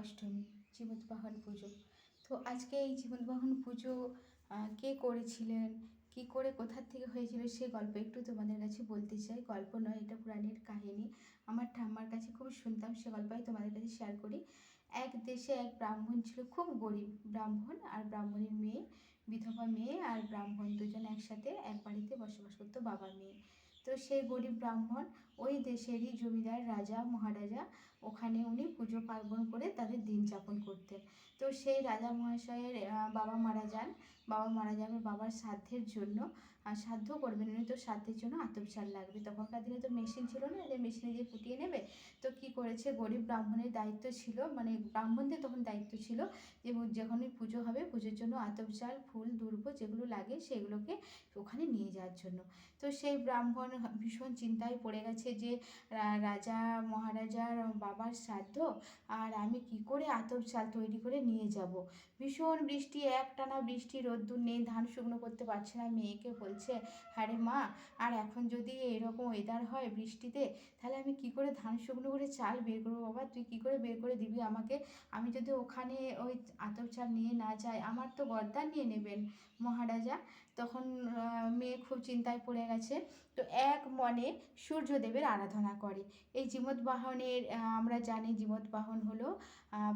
অষ্টমী, জীবনবাহন পুজো। তো আজকে এই জীবনবাহন পুজো কে করেছিলেন? কি করে কোথার থেকে হয়েছিল সে গল্প একটু তোমাদের কাছে বলতে চাই। গল্প নয়, এটা পুরাণের কাহিনী। আমার ঠাম্মার কাছে খুব শুনতাম, সে গল্পই তোমাদের কাছে শেয়ার করি। এক দেশে এক ব্রাহ্মণ ছিল, খুব গরিব ব্রাহ্মণ আর ব্রাহ্মণের মেয়ে, বিধবা মেয়ে আর ব্রাহ্মণ দুজন একসাথে এক বাড়িতে বসবাস করতো বাবা মেয়ে। তো সেই গরিব ব্রাহ্মণ ওই দেশেরই জমিদার রাজা, মহারাজা ওখানে উনি পুজো পার্বণ করে তাদের দিন যাপন করতেন। তো সেই রাজা মহাশয়ের বাবা মারা যান। বাবা মারা যাবে বাবার শ্রাদ্ধের জন্য শ্রাদ্ধ করবেন উনি তো শ্রাদ্ধের জন্য আতপ চাল লাগবে। তখনকার দিনে তো মেশিন ছিল না, যে মেশিনে দিয়ে ফুটিয়ে নেবে। তো কি করেছে, গরিব ব্রাহ্মণের দায়িত্ব ছিল মানে ব্রাহ্মণদের তখন দায়িত্ব ছিল যে যখনই পুজো হবে, পুজোর জন্য আতপ চাল ফুল দুর্ব যেগুলো লাগে সেগুলোকে ওখানে নিয়ে যাওয়ার জন্য। তো সেই ব্রাহ্মণ ভীষণ চিন্তায় পড়ে গেছে যে রাজা মহারাজার বাবার শ্রাদ্ধ আর আমি কি করে আতপ চাল তৈরি করে নিয়ে যাব? ভীষণ বৃষ্টি একটানা বৃষ্টি রোদ্দুর নেই ধান শুকনো করতে পারছে না মেয়েকে বলছে আরে মা আর এখন যদি এরকম ওয়েদার হয় বৃষ্টিতে তাহলে আমি কি করে ধান শুকনো করে চাল বের করব বাবা? তুই কি করে বের করে দিবি আমাকে? আমি যদি ওখানে ওই আতপ চাল নিয়ে না যাই আমার তো গদ্দান নিয়ে নেবেন মহারাজা। তখন মেয়ে খুব চিন্তায় পড়ে গেছে। তো এক মনে সূর্যদেবের আরাধনা করে। এই জীমত বাহনের আহ, আমরা জানি জীমত বাহন হলো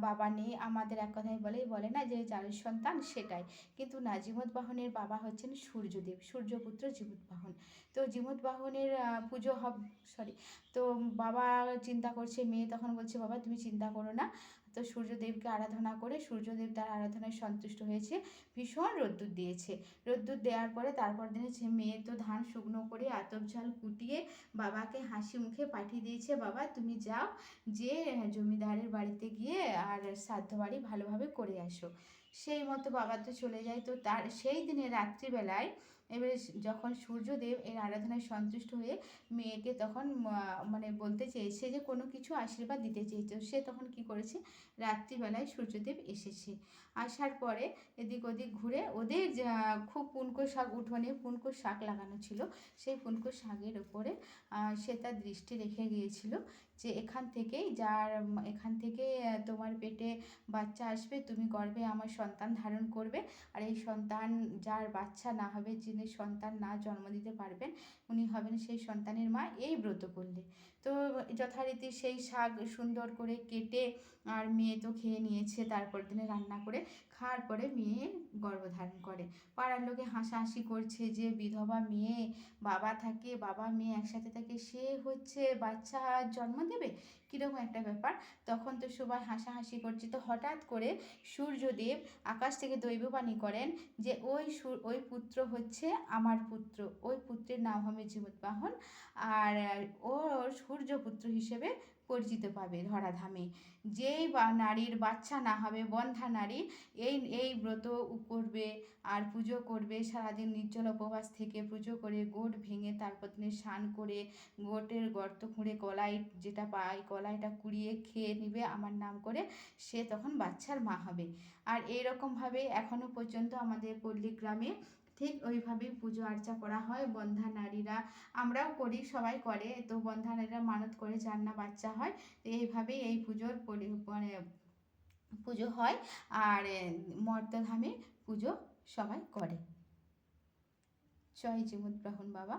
বাবা নেই, আমাদের এক কথায় বলে বলে না যে যার সন্তান সেটাই। কিন্তু না জীমত বাহনের বাবা হচ্ছেন সূর্যদেব, সূর্যপুত্র জীবতবাহন তো জীমত বাহনের পুজো হব সরি তো বাবা চিন্তা করছে, মেয়ে তখন বলছে, বাবা তুমি চিন্তা করো না তো সূর্যদেবকে আরাধনা করে সূর্যদেব তার আরাধনায় সন্তুষ্ট হয়েছে, ভীষণ রোদ্দুর দিয়েছে। রোদ্দুর দেওয়ার পরে তারপর দিনে হচ্ছে মেয়ে তো ধান শুকনো করে আতপ ঝাল কুটিয়ে বাবাকে হাসি মুখে পাঠিয়ে দিয়েছে, বাবা, তুমি যাও যে জমিদারের বাড়িতে গিয়ে আর শ্রাদ্ধ বাড়ি ভালোভাবে করে আসো। সেই মতো বাবা তো চলে যায়। তো তার সেই দিনে রাত্রিবেলায় এবারে যখন সূর্যদেব এর আরাধনায় সন্তুষ্ট হয়ে মেয়েকে তখন মানে বলতে চেয়েছে যে কোনো কিছু আশীর্বাদ দিতে চেয়েছে, সে তখন কি করেছে? রাত্রিবেলায় সূর্যদেব এসেছে। আসার পরে এদিক ওদিক ঘুরে ওদের খুব পুনকো শাক উঠোনে পুনকো শাক লাগানো ছিল। সেই পুনকো শাকের ওপরে সে তার দৃষ্টি রেখে গিয়েছিল যে এখান থেকেই যার, এখান থেকে তোমার পেটে বাচ্চা আসবে, তুমি গর্বে আমার সন্তান ধারণ করবে আর এই সন্তান যার বাচ্চা না হবে, যিনি সন্তান না জন্ম দিতে পারবেন, উনি হবেন সেই সন্তানের মা এই ব্রত করলে তো যথারীতি সেই শাক সুন্দর করে কেটে আর মেয়ে তো খেয়ে নিয়েছে, তারপর দিনে রান্না করে খাওয়ার পরে মেয়ে গর্ভধারণ করে। পাড়ার লোকে হাসাহাসি করছে যে, বিধবা মেয়ে, বাবা থাকে, বাবা মেয়ে একসাথে থাকে, সে হচ্ছে বাচ্চা জন্ম দেবে? কীরকম একটা ব্যাপার? তখন তো সবাই হাসাহাসি করছে। তো হঠাৎ করে সূর্যদেব আকাশ থেকে দৈববাণী করেন যে, ওই সূর- ওই পুত্র হচ্ছে আমার পুত্র, ওই পুত্রের নাম হবে জীবতবাহন আর ও সূর্যপুত্র হিসেবে পরিচিত পাবে ধরাধামে। যেই বা, নারীর বাচ্চা না হবে, বন্ধা নারী, এই এই ব্রত করবে আর পুজো করবে, সারাদিন নির্জল উপবাস থেকে পুজো করে গোট ভেঙে তারপর দিনে স্নান করে গোটের গর্ত খুঁড়ে কলাই যেটা পায়, কলাইটা কুড়িয়ে খেয়ে নিবে, আমার নাম করে সে তখন বাচ্চার মা হবে। আর এইরকমভাবে এখনও পর্যন্ত আমাদের পল্লী গ্রামে ঠিক ওইভাবেই পুজো আর্চা করা হয়। বন্ধা নারীরা আমরাও করি, সবাই করে। তো বন্ধা নারীরা মানত করে যার না বাচ্চা হয়। তো এইভাবেই এই পুজোর মানে পুজো হয়। আর মর্তধামে পুজো সবাই করে। জয় জীবন বাবা।